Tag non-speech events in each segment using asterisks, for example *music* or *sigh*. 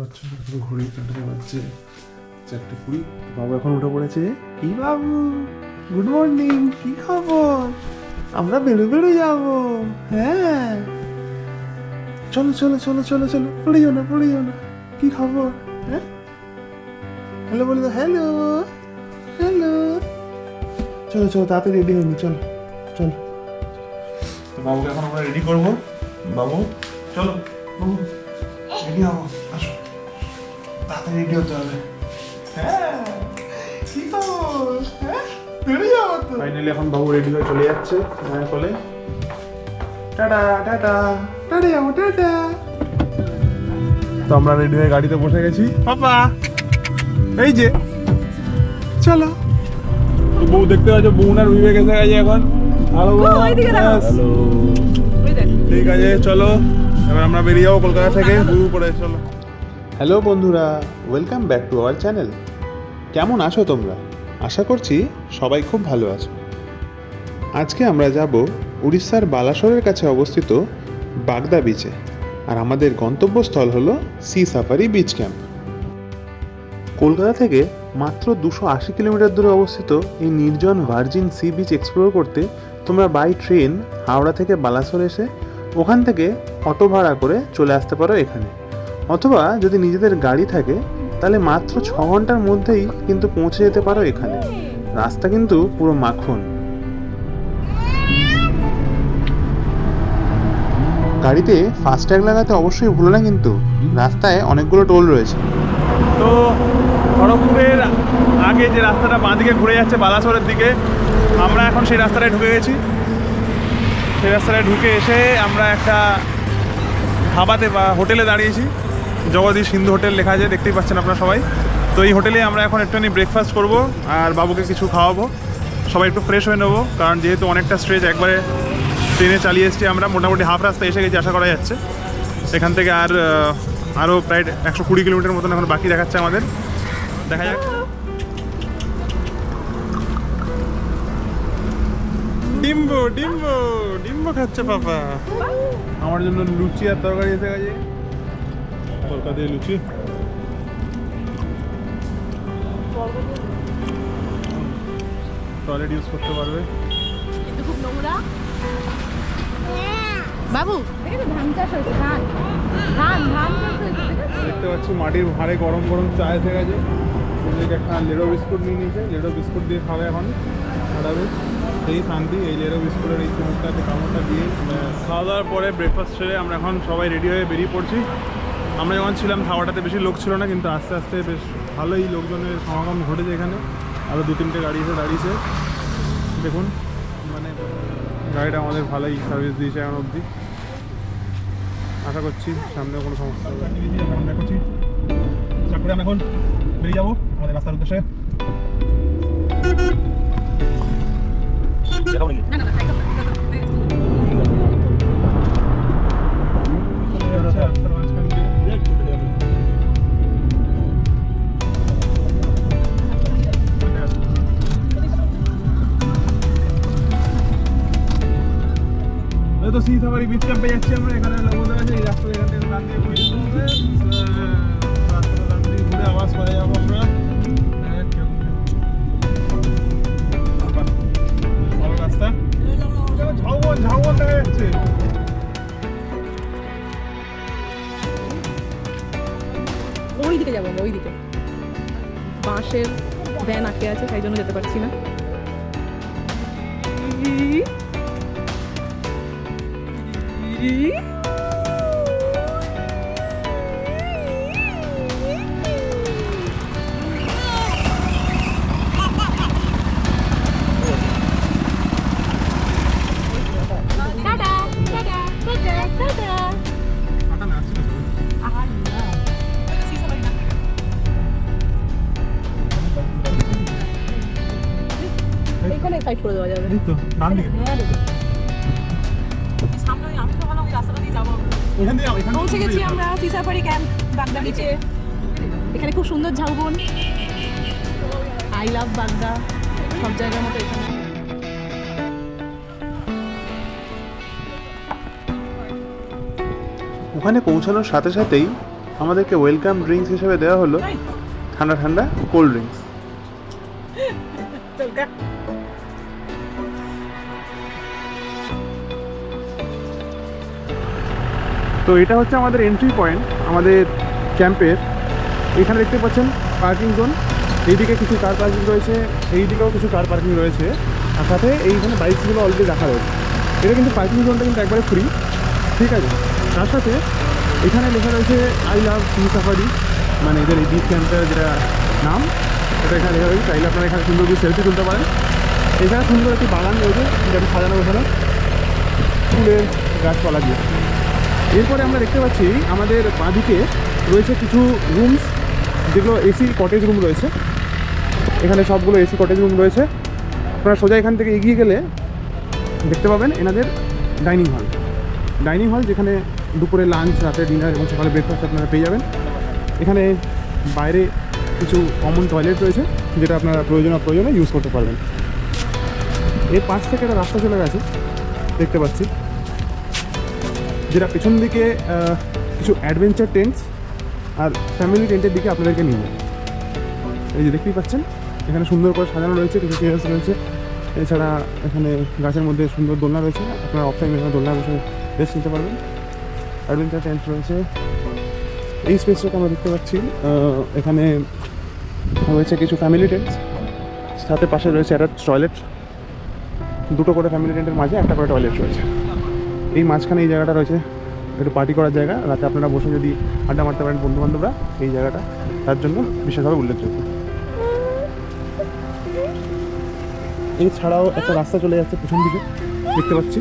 পাচ্ছ এখন ঘড়ি কাটাতে বাজছে চারটে কুড়ি। বাবু এখন উঠে পড়েছে। কি বাবু? গুড মর্নিং কি খবর? আমরা বেরো বেরো যাব। হ্যাঁ। চলো চলো চলো চলো চলো। পড়িও না পড়িও না। কি খবর? হ্যাঁ? হ্যালো বলে হ্যালো হ্যালো। চলো চলো, তাড়াতাড়ি রেডি হয়নি চলো চলো। বাবুকে এখন আমরা রেডি করব। বাবু, চলো। রেডি হব রেডি হতে হবে। হ্যাঁ কি খবর? হ্যাঁ বেরিয়ে যাব তো। ফাইনালি এখন বাবু রেডি হয়ে চলে যাচ্ছে মায়ের কোলে টাটা টাটা টাটা যাব টাটা। তো আমরা রেডি হয়ে গাড়িতে বসে গেছি। পাপা এই যে চলো। বউ দেখতে পাচ্ছ বউনার বিবেক এসে গেছে এখন। হ্যালো ঠিক আছে চলো। এবার আমরা বেরিয়ে যাব কলকাতা থেকে। *laughs* শুরু করে চলো। হ্যালো বন্ধুরা welcome back to our channel কেমন আছো তোমরা? আশা করছি সবাই খুব ভালো আছো। আজকে আমরা যাব উড়িষ্যার বালাসরের কাছে অবস্থিত বাগদা বিচে আর আমাদের গন্তব্যস্থল হলো sea safari beach camp Kolkata থেকে মাত্র দুশো আশি কিলোমিটার দূরে অবস্থিত এই নির্জন ভার্জিন সি বিচ এক্সপ্লোর করতে তোমরা বাই ট্রেন হাওড়া থেকে বালাসর এসে ওখান থেকে অটো ভাড়া করে চলে আসতে পারো এখানে। অথবা যদি নিজেদের গাড়ি থাকে, তাহলে মাত্র ছ ঘণ্টার মধ্যেই কিন্তু পৌঁছে যেতে পারো এখানে। রাস্তা কিন্তু পুরো মাখন। গাড়িতে ফাস্ট্যাগ লাগাতে অবশ্যই ভুলো না কিন্তু, রাস্তায় অনেকগুলো টোল রয়েছে। তো খড়গপুরের আগে যে রাস্তাটা বাঁ দিকে ঘুরে যাচ্ছে বালাসরের দিকে, আমরা এখন সেই রাস্তাটায় ঢুকে গেছি। সেই রাস্তাটায় ঢুকে এসে আমরা একটা ধাবাতে বা হোটেলে দাঁড়িয়েছি। জগদীশ হিন্দু হোটেল লেখা আছে, দেখতেই পাচ্ছেন আপনারা সবাই। তো এই হোটেলে আমরা এখন একটুখানি ব্রেকফাস্ট করব আর বাবুকে কিছু খাওয়াবো। সবাই একটু ফ্রেশ হয়ে নেব, কারণ যেহেতু অনেকটা স্ট্রেচ একবারে ট্রেনে চালিয়ে এসেছি আমরা, মোটামুটি হাফ রাস্তা এসে গেছি, আশা করা যাচ্ছে। এখান থেকে আর আরও প্রায় একশো কুড়ি কিলোমিটার মতন এখন বাকি দেখাচ্ছে আমাদের। দেখা যাক। ডিম্বো ডিম্বো ডিম্বো খাচ্ছে পাপা। আমার জন্য লুচি আর তরকারি এসে গেছে। কলকাতায় লুচি টয়লেট ইউজ করতে পারবে। খুব নোংরা। বাবু। ধান চাষ হয়েছে ধান। ধান ধান চাষ হয়েছে দেখেছ? দেখতে পাচ্ছি মাটির ভাঁড়ে গরম গরম চা এসে গেছে। একটা লেডো বিস্কুট নিয়ে নিয়েছে। লেডো বিস্কুট দিয়ে খাবে এখন। খাওয়াবে সেই শান্তি এই লেডো বিস্কুটের এই চুমুকটাতে কামড়টা দিয়ে খাওয়া দাওয়ার পরে ব্রেকফাস্ট সেরে আমরা এখন সবাই রেডি হয়ে বেরিয়ে পড়ছি। আমরা যখন ছিলাম খাওয়াটাতে বেশি লোক ছিল না, কিন্তু আস্তে আস্তে বেশ ভালোই লোকজনের সমাগম ঘটেছে এখানে। আরও দু তিনটে গাড়ি এসে দাঁড়িয়েছে। দেখুন মানে গাড়িটা আমাদের ভালোই সার্ভিস দিয়েছে এখন অবধি। আশা করছি সামনে কোনো সমস্যা হবে। আমরা এখন বেরিয়ে যাব আমাদের রাস্তার উদ্দেশ্যে না না তো সি সাফারি বিচ ক্যাম্পে যাচ্ছি আমরা। এখানে দেওয়া আছে, এই রাস্তা এখান থেকে ডান দিয়ে যেতে হবে। ঘুরে আবার সরে যাব আমরা। রাস্তা। ঝাউবন ঝাউবন দেখা যাচ্ছে। ওই দিকে যাব আমরা ওই দিকে বাঁশের ভ্যান আঁকে আছে, তাই জন্য যেতে পারছি না। বিচে এখানে খুব সুন্দর ঝাউবন আই লাভ বাগদা সব জায়গার মতো এখানে। ওখানে পৌঁছানোর সাথে সাথেই আমাদেরকে ওয়েলকাম ড্রিঙ্কস হিসেবে দেওয়া হলো ঠান্ডা ঠান্ডা কোল্ড ড্রিঙ্কস তো এটা হচ্ছে আমাদের এন্ট্রি পয়েন্ট আমাদের ক্যাম্পের। এখানে দেখতে পাচ্ছেন পার্কিং জোন। এইদিকে কিছু কার পার্কিং রয়েছে, এইদিকেও কিছু কার পার্কিং রয়েছে। আর সাথে এইখানে বাইকসগুলো অলরেডি রাখা রয়েছে। এটা কিন্তু পার্কিং জোনটা কিন্তু একবারে ফ্রি ঠিক আছে? তার সাথে এখানে লেখা রয়েছে আই লাভ সি সাফারি মানে এদের এই বিচ ক্যাম্পের যেটা নাম, এটা এখানে লেখা রয়েছে। চাইলে আপনারা এখানে সুন্দর করে সেলফি তুলতে পারেন। এখানে সুন্দর একটি বাগান রয়েছে, যেটা সাজানো গোছানো ফুলের গাছপালা দিয়ে। এরপরে আমরা দেখতে পাচ্ছি আমাদের বাঁদিকে রয়েছে কিছু রুমস যেগুলো এসি কটেজ রুম রয়েছে। এখানে সবগুলো এসি কটেজ রুম রয়েছে। আপনারা সোজা এখান থেকে এগিয়ে গেলে দেখতে পাবেন এনাদের ডাইনিং হল ডাইনিং হল যেখানে দুপুরে লাঞ্চ রাতে ডিনার এবং সকালে ব্রেকফাস্ট আপনারা পেয়ে যাবেন। এখানে বাইরে কিছু কমন টয়লেট রয়েছে, যেটা আপনারা প্রয়োজন প্রয়োজনে ইউজ করতে পারবেন। এর পাশ থেকে একটা রাস্তা চলে গেছে, দেখতে পাচ্ছি। যেটা পেছন দিকে কিছু অ্যাডভেঞ্চার টেন্টস আর ফ্যামিলি টেন্টের দিকে আপনাদেরকে নিয়ে যাবে। এই যে দেখতেই পাচ্ছেন, এখানে সুন্দর করে সাজানো রয়েছে, কিছু চেয়ার্স রয়েছে। এছাড়া এখানে গাছের মধ্যে সুন্দর দোলনা রয়েছে, আপনারা অফ এখানে দোলনা বসে রেস্ট নিতে পারবেন। অ্যাডভেঞ্চার টেন্ট রয়েছে। এই স্পেসটাকে আমরা দেখতে পাচ্ছি এখানে রয়েছে কিছু ফ্যামিলি টেন্টস সাথে পাশে রয়েছে একটা টয়লেট দুটো করে ফ্যামিলি টেন্টের মাঝে একটা করে টয়লেট রয়েছে। এই মাঝখানে এই জায়গাটা রয়েছে একটু পার্টি করার জায়গা। রাতে আপনারা বসে যদি আড্ডা মারতে পারেন বন্ধু বান্ধবরা এই জায়গাটা। তার জন্য বিশেষভাবে উল্লেখযোগ্য। এছাড়াও একটা রাস্তা চলে যাচ্ছে পেছন দিকে, দেখতে পাচ্ছি।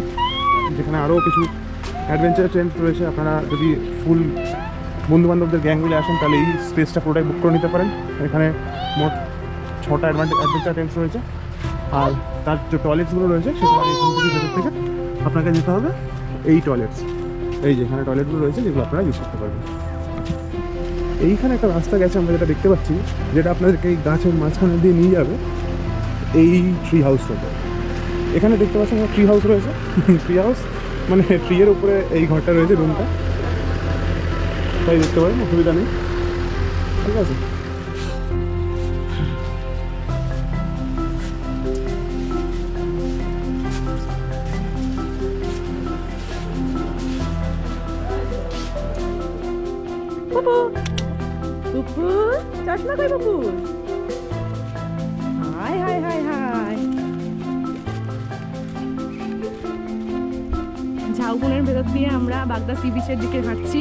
যেখানে আরও কিছু অ্যাডভেঞ্চার ট্রেন্ড রয়েছে। আপনারা যদি ফুল বন্ধু বান্ধবদের গ্যাং মিলে আসেন, তাহলে এই স্পেসটা পুরোটাই বুক করে নিতে পারেন। এখানে মোট ছটা অ্যাডভেঞ্চার ট্রেন্ডস রয়েছে। আর তার যে টয়লেটসগুলো রয়েছে, সেগুলো এখান থেকে ভেতর থেকে আপনাকে যেতে হবে। এই টয়লেটস এই যে এখানে টয়লেটগুলো রয়েছে, যেগুলো আপনারা ইউজ করতে পারবেন। এইখানে একটা রাস্তা গেছে, আমরা যেটা দেখতে পাচ্ছি, যেটা আপনাদেরকে এই গাছের মাঝখানে দিয়ে নিয়ে যাবে এই ট্রি হাউসটাতে এখানে দেখতে পাচ্ছেন ট্রি হাউস রয়েছে। *laughs* ট্রি হাউস মানে ট্রি এর উপরে এই ঘরটা রয়েছে রুমটা তাই দেখতে পারেন, অসুবিধা নেই। ঠিক আছে? কই পুপু হাই হাই হাই ভেতর দিয়ে আমরা বাগদা সি বিচের দিকে হাঁটছি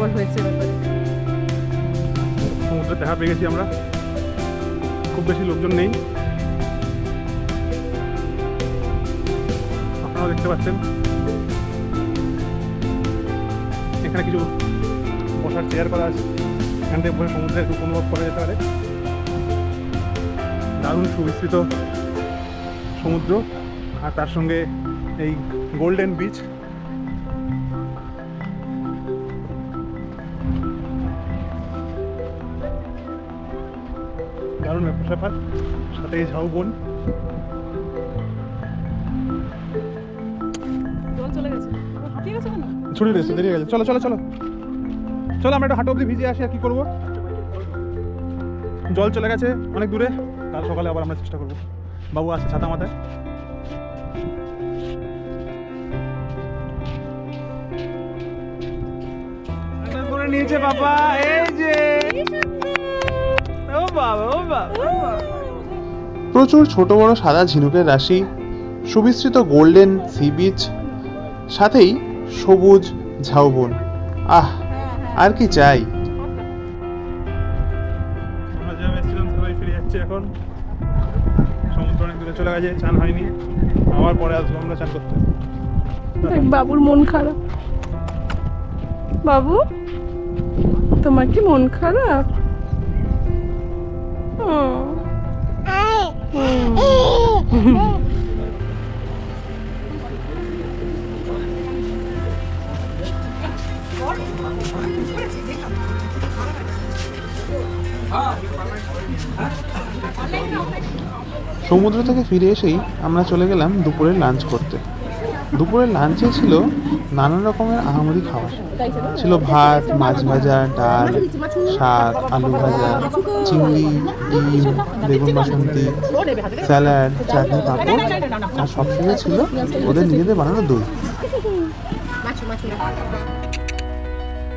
তৎপর হয়েছে সমুদ্রের দেখা পেয়ে গেছি আমরা। খুব বেশি লোকজন নেই। আপনারা দেখতে পাচ্ছেন। এখানে কিছু বসার চেয়ার করা আছে। এখান থেকে বসে সমুদ্রের একটু অনুভব করা যেতে পারে। দারুণ সুবিস্তৃত সমুদ্র। আর তার সঙ্গে এই গোল্ডেন বিচ ব্যাপার। সাথে আছে কেন? ছুটে গেছে দেরি গেছে। চলো চলো চলো। চলো আমরা একটু হাঁটু অব্দি ভিজে আসি আর কি করব? জল চলে গেছে অনেক দূরে। কাল সকালে আবার আমরা চেষ্টা করব। বাবু আছে ছাতা মাথায়। নিয়েছে বাবা এই যে। প্রচুর ছোট বড় সাদা ঝিনুকের রাশি সুবিস্তৃত গোল্ডেন সি বিচ সাথেই সবুজ ঝাউবন। আহ আর কি চাই? এখন। সমুদ্র অনেক দূরে চলে গেছে চান হয়নি। আবার পরে আসব আমরা চান করতে। বাবুর মন খারাপ। বাবু তোমার কি মন খারাপ? সমুদ্র থেকে ফিরে এসেই আমরা চলে গেলাম দুপুরের লাঞ্চ করতে। দুপুরের লাঞ্চে ছিল নানান রকমের আহামরি খাবার। ছিল ভাত মাছ ভাজা ডাল শাক আলু ভাজা চিংড়ি ডিম বেগুন বাসন্তী স্যালাড চাটনি পাঁপড়। আর সবশেষে ছিল ওদের নিজেদের বানানো দই।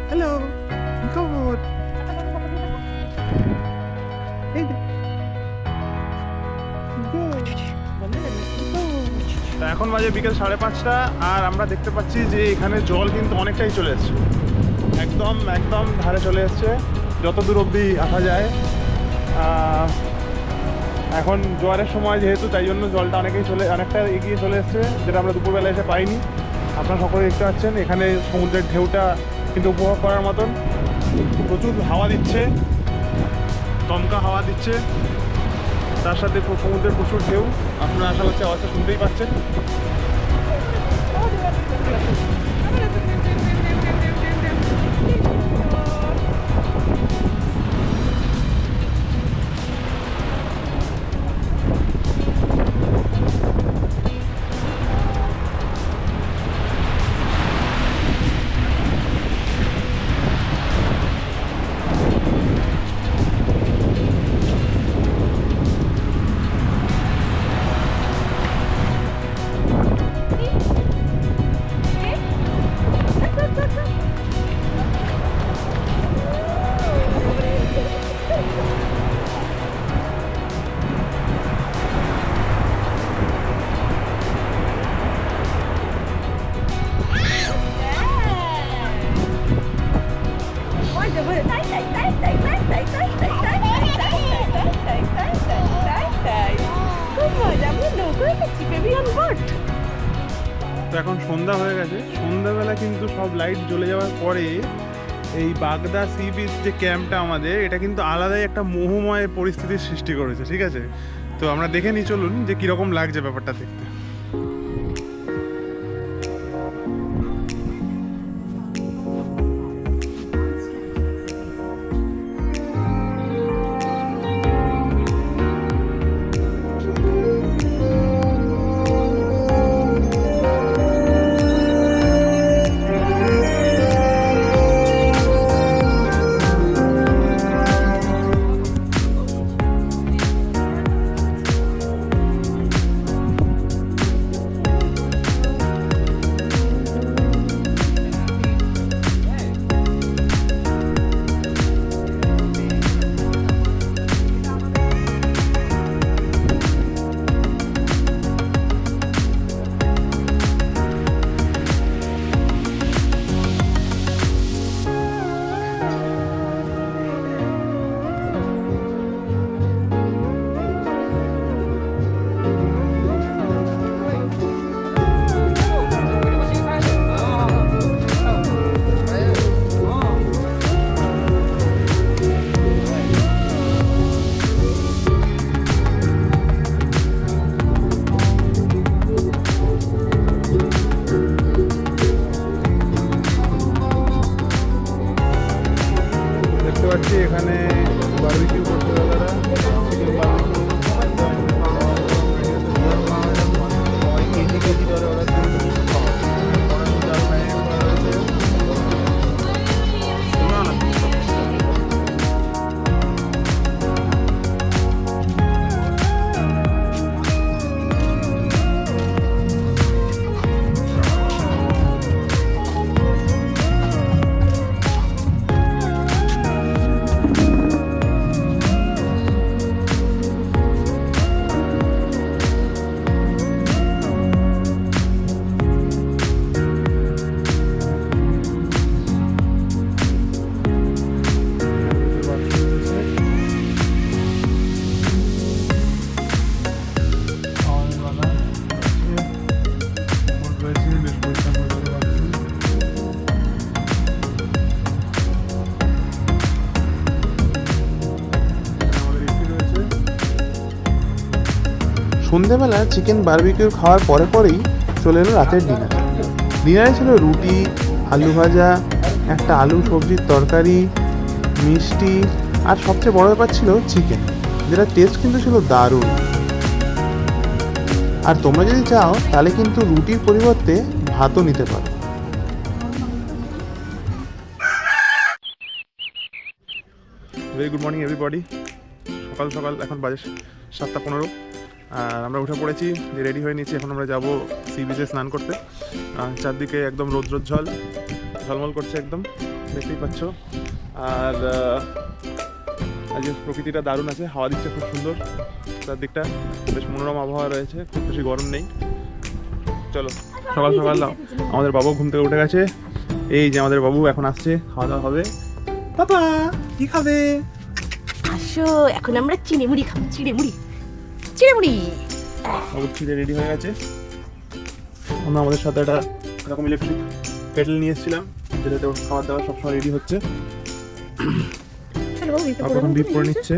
হ্যালো এখন বাজে বিকেল সাড়ে পাঁচটা, আর আমরা দেখতে পাচ্ছি যে এখানে জল কিন্তু অনেকটাই চলে এসছে। একদম একদম ধারে চলে এসছে, যত দূর অবধি আসা যায়। এখন জোয়ারের সময় যেহেতু, তাই জন্য জলটা অনেকেই চলে, অনেকটা এগিয়ে চলে এসছে, যেটা আমরা দুপুরবেলা এসে পাইনি। আপনারা সকলে দেখতে পাচ্ছেন, এখানে সমুদ্রের ঢেউটা কিন্তু উপভোগ করার মতন। প্রচুর হাওয়া দিচ্ছে, দমকা হাওয়া দিচ্ছে। তার সাথে সমুদ্রের প্রচুর ঢেউ। আপনারা আশা করছি আওয়াজটা শুনতেই পাচ্ছেন। এই বাগদা সি বিচ যে ক্যাম্পটা আমাদের, এটা কিন্তু আলাদাই একটা মোহময় পরিস্থিতির সৃষ্টি করেছে, ঠিক আছে? তো আমরা দেখে নিই, চলুন, যে কীরকম লাগছে ব্যাপারটা দেখতে। সন্ধেবেলা চিকেন বারবিকিউ খাওয়ার পরে পরেই চলে এলো রাতের ডিনার ডিনারে ছিল রুটি, আলু ভাজা, একটা আলু সবজির তরকারি, মিষ্টি, আর সবচেয়ে বড় ব্যাপার ছিল চিকেন যেটা টেস্ট কিন্তু ছিল দারুণ। আর তোমরা যদি চাও, তাহলে কিন্তু রুটির পরিবর্তে ভাতও নিতে পারো। ভেরি গুড মর্নিং এভরিবডি সকাল সকাল, এখন বাজে সাতটা পনেরো। আর আমরা উঠে পড়েছি, যে রেডি হয়ে নিয়েছি, এখন আমরা যাব সি বিচে স্নান করতে। চারদিকে একদম রোদ রোদ রৌদ্রোজ্জ্বল, ঝলমল করছে একদম, দেখতেই পাচ্ছ। আর আজকে প্রকৃতিটা দারুণ আছে, হাওয়া দিচ্ছে খুব সুন্দর। চারদিকটা বেশ মনোরম আবহাওয়া রয়েছে, খুব বেশি গরম নেই। চলো, সকাল সকাল আমাদের বাবু ঘুম থেকে উঠে গেছে। এই যে আমাদের বাবু এখন আসছে, খাওয়া দাওয়া হবে। পাপা, কি খাবে? আসো, এখন আমরা চিড়ে মুড়ি খাব চিড়ে মুড়ি চিড়ে মুড়ি বাবুর ছিঁড়ে রেডি হয়ে গেছে। আমরা আমাদের সাথে একটা এরকম ইলেকট্রিক কেটেল নিয়ে এসেছিলাম যেটাতে খাবার দাবার সবসময় রেডি হচ্ছে। এখন দাও, করে নিচ্ছে?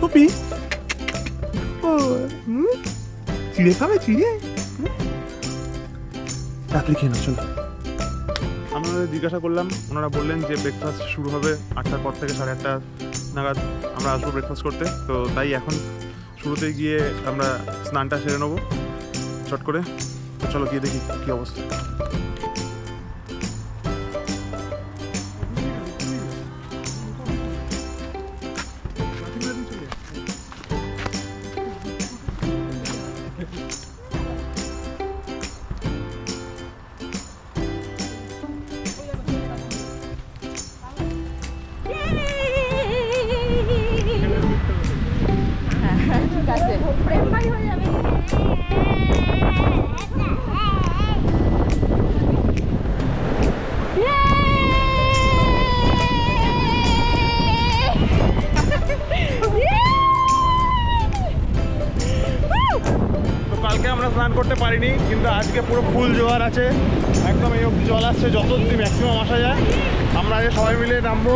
পপি ও চিড়ে খাবে চিড়ে? রাত্রি খেয়ে নাও চলো। জিজ্ঞাসা করলাম ওনারা বললেন যে ব্রেকফাস্ট শুরু হবে আটটার পর থেকে সাড়ে আটটা নাগাদ আমরা আসব ব্রেকফাস্ট করতে। তো তাই এখন শুরুতে গিয়ে আমরা স্নানটা সেরে নেব, চট করে। চলো গিয়ে দেখি কী অবস্থা। পারিনি, কিন্তু আজকে পুরো ফুল জোয়ার আছে। একদম এই অবধি জল আসছে যত অব্দি ম্যাক্সিমাম আসা যায়। আমরা আজকে সবাই মিলে নামবো।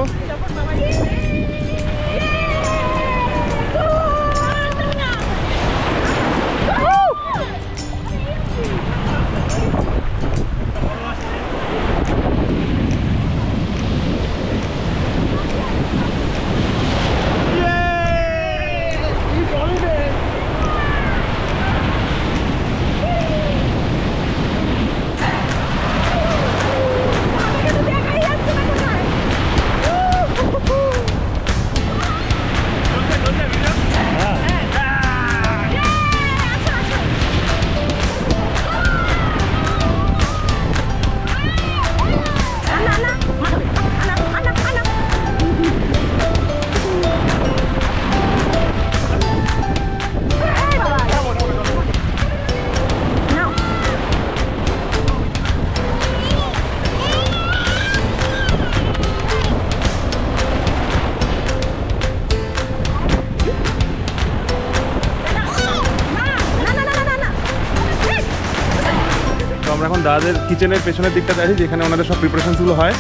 দাদাদের কিচেনের পেছনের দিকটাতে আছি যেখানে ওনাদের সব প্রিপারেশনসগুলো হয়।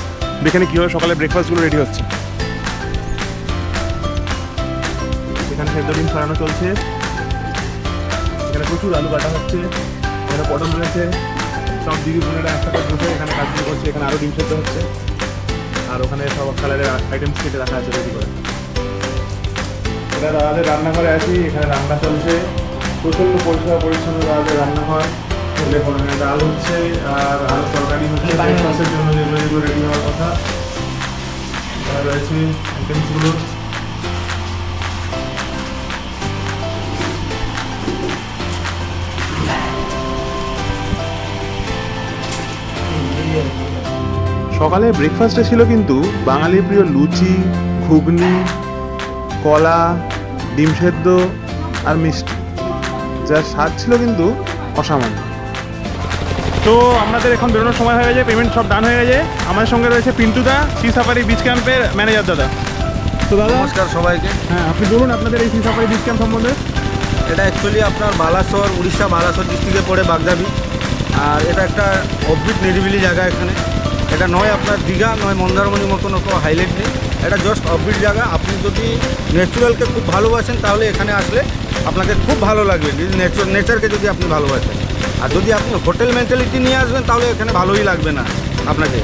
যেখানে কীভাবে সকালে ব্রেকফাস্টগুলো রেডি হচ্ছে। এখানে সেদ্ধ ডিম ছড়ানো চলছে। এখানে প্রচুর আলু কাটা হচ্ছে। এখানে পটল রয়েছে। সব দিদি বোনেরা একসাথে বসে এখানে কাজগুলো করছে। এখানে আরও ডিম সেদ্ধ হচ্ছে। আর ওখানে সব কালারের আইটেমস কেটে রাখা আছে রেডি করে। এটা দাদাদের রান্নাঘরে আছি। এখানে রান্না চলছে। প্রচণ্ড পরিষ্কার পরিচ্ছন্ন দাদাদের রান্নাঘর। ছেলে ফোড়নের ডাল হচ্ছে আর আলু তরকারি হচ্ছে ব্রেকফাস্টের জন্য যেগুলো রেডি হওয়ার কথা। এখানে রয়েছে আইটেমসগুলো সকালে ব্রেকফাস্টে ছিল কিন্তু বাঙালির প্রিয় লুচি ঘুগনি কলা ডিম সেদ্ধ আর মিষ্টি। যার স্বাদ ছিল কিন্তু অসামান্য। তো আমাদের এখন বেরোনোর সময় হয়ে গেছে পেমেন্ট সব ডান হয়ে গেছে। আমার সঙ্গে রয়েছে পিন্টুদা সি সাফারি বিচ ক্যাম্পের ম্যানেজার দাদা। তো দাদা? নমস্কার সবাইকে। হ্যাঁ আপনি বলুন আপনাদের এই সি সাফারি বিচ ক্যাম্প সম্বন্ধে। এটা অ্যাকচুয়ালি আপনার বালাসর উড়িষ্যা বালাসর ডিস্ট্রিক্টে পড়ে বাগদাবি আর এটা একটা অদ্ভুত নিরিবিলি জায়গা এখানে। এটা নয় আপনার দীঘা নয় মন্দারমণির মতো কোনো হাইলাইট নেই। এটা জাস্ট অফবিট জায়গা। আপনি যদি ন্যাচুরালকে খুব ভালোবাসেন তাহলে এখানে আসলে আপনাকে খুব ভালো লাগবে। নেচার নেচারকে যদি আপনি ভালোবাসেন। আর যদি আপনি হোটেল মেন্টালিটি নিয়ে আসবেন, তাহলে এখানে ভালোই লাগবে না আপনাকে।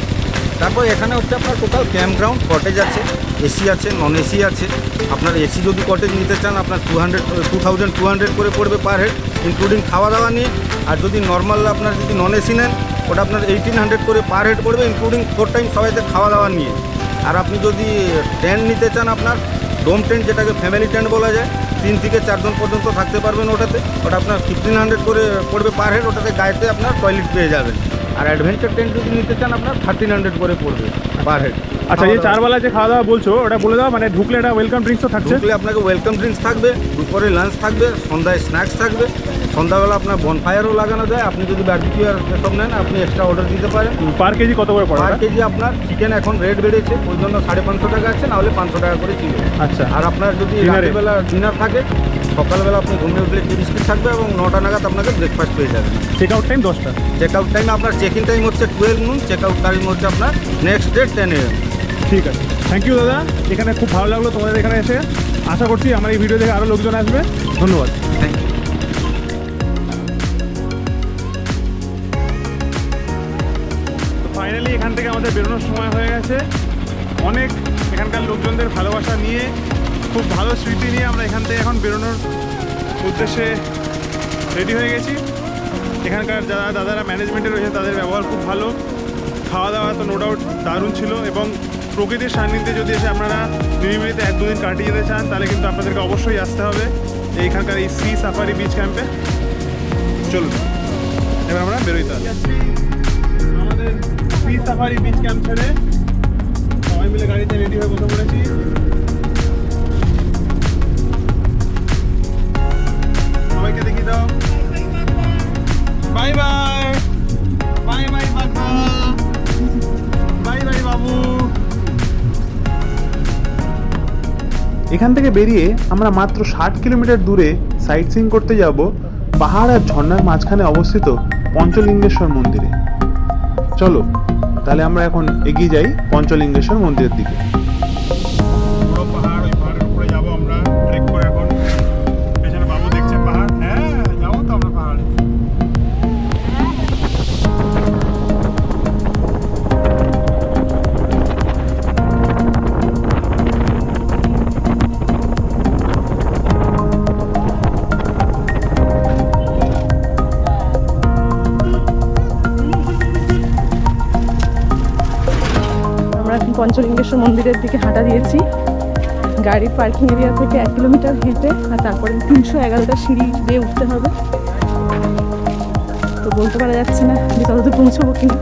তারপর এখানে হচ্ছে আপনার টোটাল ক্যাম্প গ্রাউন্ড কটেজ আছে এসি আছে নন এসি আছে। আপনার এসি যদি কটেজ নিতে চান, আপনার two hundred two thousand two hundred করে পড়বে পার হেড ইনক্লুডিং খাওয়া দাওয়া নিয়ে। আর যদি নর্মাল আপনার যদি নন এসি নেন, ওটা আপনার এইটিন হান্ড্রেড করে পার হেড পড়বে ইনক্লুডিং ফোর টাইম সবাইতে খাওয়া দাওয়া নিয়ে। আর আপনি যদি টেন্ট নিতে চান আপনার ডোম টেন্ট যেটাকে ফ্যামিলি টেন্ট বলা যায়, তিন থেকে চারজন পর্যন্ত থাকতে পারবেন ওটাতে। ওটা আপনার ফিফটিন হান্ড্রেড করে পড়বে পার হেড ওটাতে গায়েতে আপনার টয়লেট পেয়ে যাবেন। আর অ্যাডভেঞ্চার টেন্ট যদি নিতে চান আপনার থার্টিন হান্ড্রেড করে পড়বে পার হেড আচ্ছা এই চারবেলা যে খাওয়া দাওয়া বলছো ওটা বলে দাও মানে ঢুকলে এটা ওয়েলকাম ড্রিঙ্কস তো থাকছে। ঢুকলে আপনাকে ওয়েলকাম ড্রিঙ্কস থাকবে দুপুরে লাঞ্চ থাকবে সন্ধ্যায় স্ন্যাক্স থাকবে। সন্ধ্যাবেলা আপনার বনফায়ারও লাগানো যায়। আপনি যদি বার্বিকিউ আর সব নেন আপনি এক্সট্রা অর্ডার দিতে পারেন। পার কেজি কত করে পড়ে পার কেজি আপনার চিকেন এখন রেট বেড়েছে ওই জন্য সাড়ে পাঁচশো টাকা আছে নাহলে পাঁচশো টাকা করে কিলো। আচ্ছা। আর আপনার যদি? রাত্রিবেলা ডিনার থাকে সকালবেলা আপনি ঘুমিয়ে উঠলে টি বিস্কিট থাকবে এবং নটা নাগাদ আপনাকে ব্রেকফাস্ট পেয়ে যাবেন। চেক আউট টাইম দশটা। চেক আউট টাইম আপনার চেক ইন টাইম হচ্ছে twelve noon check out time হচ্ছে আপনার নেক্সট ডে টেন এম ঠিক আছে। থ্যাংক ইউ দাদা। এখানে খুব ভালো লাগল তোমাদের এখানে এসে। আশা করছি আমার এই ভিডিও দেখে আরও লোকজন আসবে। ধন্যবাদ। থ্যাংক ইউ ফাইনালি এখান থেকে আমাদের বেরোনোর সময় হয়ে গেছে। অনেক এখানকার লোকজনদের ভালোবাসা নিয়ে খুব ভালো স্মৃতি নিয়ে আমরা এখান থেকে এখন বেরোনোর উদ্দেশ্যে রেডি হয়ে গেছি। এখানকার যারা দাদারা ম্যানেজমেন্টে রয়েছে তাদের ব্যবহার খুব ভালো। খাওয়া দাওয়া তো নো ডাউট দারুণ ছিল এবং প্রকৃতির সান্নিধ্যে যদি এসে আপনারা নিরিবিলিতে এক দুদিন কাটিয়ে যেতে চান, তাহলে কিন্তু আপনাদেরকে অবশ্যই আসতে হবে এইখানকার এই সি সাফারি বিচ ক্যাম্পে চলুন, এবার আমরা বেরোই তাহলে আমাদের সি সাফারি বিচ ক্যাম্প ছেড়ে সবাই মিলে গাড়িতে রেডি হয়ে বসে পড়েছি। সবাইকে দেখি দাও bye bye. Bye bye bye bye বাবু। এখান থেকে বেরিয়ে আমরা মাত্র ষাট কিলোমিটার দূরে সাইট সিং করতে যাব পাহাড় আর ঝর্ণার মাঝখানে অবস্থিত পঞ্চলিঙ্গেশ্বর মন্দিরে। চলো, তাহলে আমরা এখন এগিয়ে যাই পঞ্চলিঙ্গেশ্বর মন্দিরের দিকে। এখন মন্দিরের দিকে হাঁটা দিয়েছি। গাড়ির পার্কিং এরিয়া থেকে এক কিলোমিটার হেঁটে আর তারপরে তিনশো এগারোটা সিঁড়ি দিয়ে উঠতে হবে। তো বলতে পারা যাচ্ছে না যে কতদূর পৌঁছবো কিনা।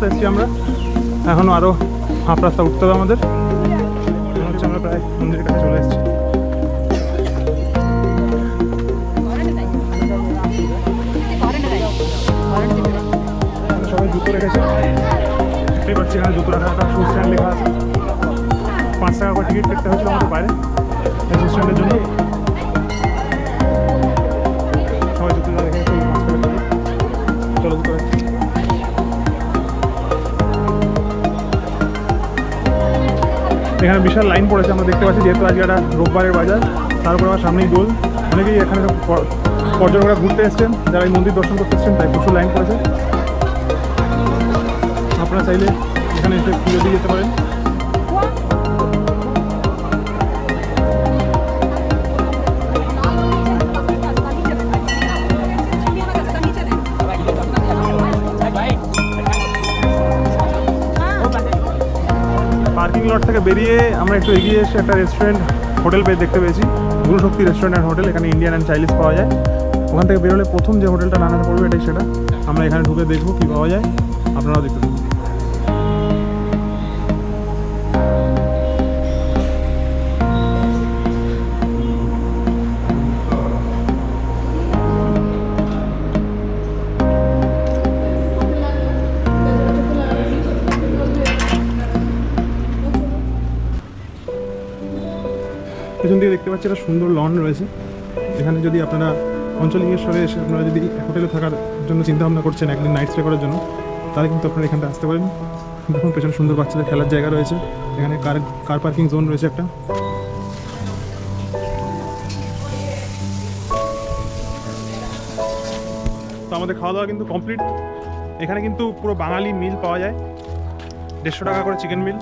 রাস্তা এসেছি আমরা। এখনও আরও হাফ রাস্তা উঠতে হবে আমাদের। আমরা প্রায় মন্দিরের কাছে চলে সবাই জুতো পাচ্ছি এখানে জুতো আছে। পাঁচ টাকা করে টিকিট কাটতে হয়েছিল আমাদের বাইরে। জন্য। এখানে বিশাল লাইন পড়েছে, আমরা দেখতে পাচ্ছি যেহেতু আজকে একটা রোববারের বাজার তারপরে আমার সামনেই দোল। অনেকেই এখানে পর্যটকরা ঘুরতে এসছেন, যারা এই মন্দির দর্শন করতে এসছেন, তাই প্রচুর লাইন পড়েছে। আপনারা চাইলে এখানে এসে পুজো দিয়ে যেতে পারেন। পার্কিং থেকে বেরিয়ে আমরা একটু এগিয়ে এসে একটা রেস্টুরেন্ট হোটেল পেয়ে দেখতে পেয়েছি। গুরুশক্তি রেস্টুরেন্ট অ্যান্ড হোটেল এখানে ইন্ডিয়ান অ্যান্ড চাইনিজ পাওয়া যায়। ওখান থেকে বেরোলে প্রথম যে হোটেলটা নানাতে পড়বে এটাই সেটা। আমরা এখানে ঢুকে দেখব কী পাওয়া যায়। আপনারাও দেখতে দেখতে পাচ্ছি একটা সুন্দর লন রয়েছে। এখানে যদি আপনারা পঞ্চলিঙ্গেশ্বরে এসে আপনারা যদি হোটেলে থাকার জন্য চিন্তা ভাবনা করছেন, একদিন নাইট স্টে করার জন্য, তাহলে কিন্তু আপনারা এখানটা আসতে পারেন। দেখুন, পেছনে সুন্দর বাচ্চাদের খেলার জায়গা রয়েছে। এখানে কার কার পার্কিং জোন রয়েছে একটা। তো আমাদের খাওয়া দাওয়া কিন্তু কমপ্লিট এখানে কিন্তু পুরো বাঙালি মিল পাওয়া যায়। দেড়শো টাকা করে চিকেন মিল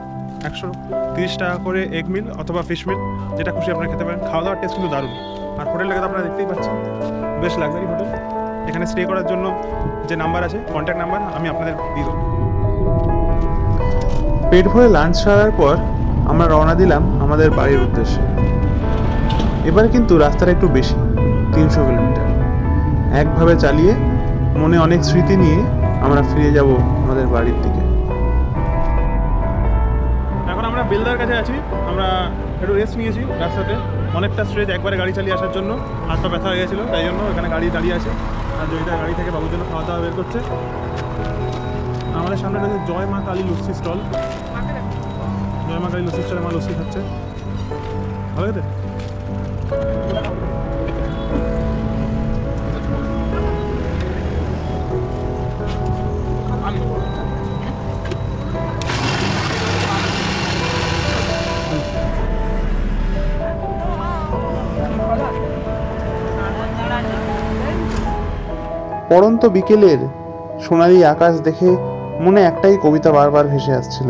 একশো তিরিশ টাকা করে এগ মিল অথবা ফিশ মিল যেটা খুশি আপনারা খেতে পারেন। খাওয়া দাওয়ার টেস্ট কিন্তু দারুণ। আর হোটেলটাকে তো আপনারা দেখতেই পাচ্ছেন, বেশ লাক্সারি হোটেল। এখানে স্টে করার জন্য যে নাম্বার আছে কন্ট্যাক্ট নাম্বার আমি আপনাদের দিয়ে দেবো। পেট ভরে লাঞ্চ সারার পর আমরা রওনা দিলাম আমাদের বাড়ির উদ্দেশ্যে। এবারে কিন্তু রাস্তাটা একটু বেশি, তিনশো কিলোমিটার। একভাবে চালিয়ে মনে অনেক স্মৃতি নিয়ে আমরা ফিরে যাব আমাদের বাড়ির দিকে। বেলদার কাছে আছি। আমরা একটু রেস্ট নিয়েছি রাস্তাতে। অনেকটা স্ট্রেচ একবারে গাড়ি চালিয়ে আসার জন্য। হাত পা ব্যথা হয়ে গেছিল, তাই জন্য এখানে গাড়ি দাঁড়িয়ে আছে। আর জয়িতা গাড়ি থেকে বাবুর জন্য খাওয়া দাওয়া বের করছে। আমাদের সামনে রয়েছে জয় মা কালী লস্যি স্টল। জয় মা কালী লস্যি স্টলে মা লস্যি খাচ্ছে। ভালো খেতে? পড়ন্ত বিকেলের সোনালি আকাশ দেখে মনে একটাই কবিতা বারবার ভেসে আসছিল।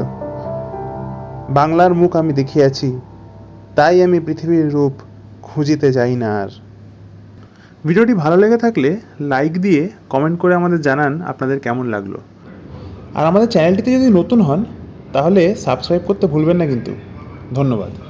বাংলার মুখ আমি দেখিয়াছি, তাই আমি পৃথিবীর রূপ খুঁজিতে যাই না আর। ভিডিওটি ভালো লেগে থাকলে লাইক দিয়ে কমেন্ট করে আমাদের জানান আপনাদের কেমন লাগল। আর আমাদের চ্যানেলটিতে যদি নতুন হন, তাহলে সাবস্ক্রাইব করতে ভুলবেন না কিন্তু। ধন্যবাদ।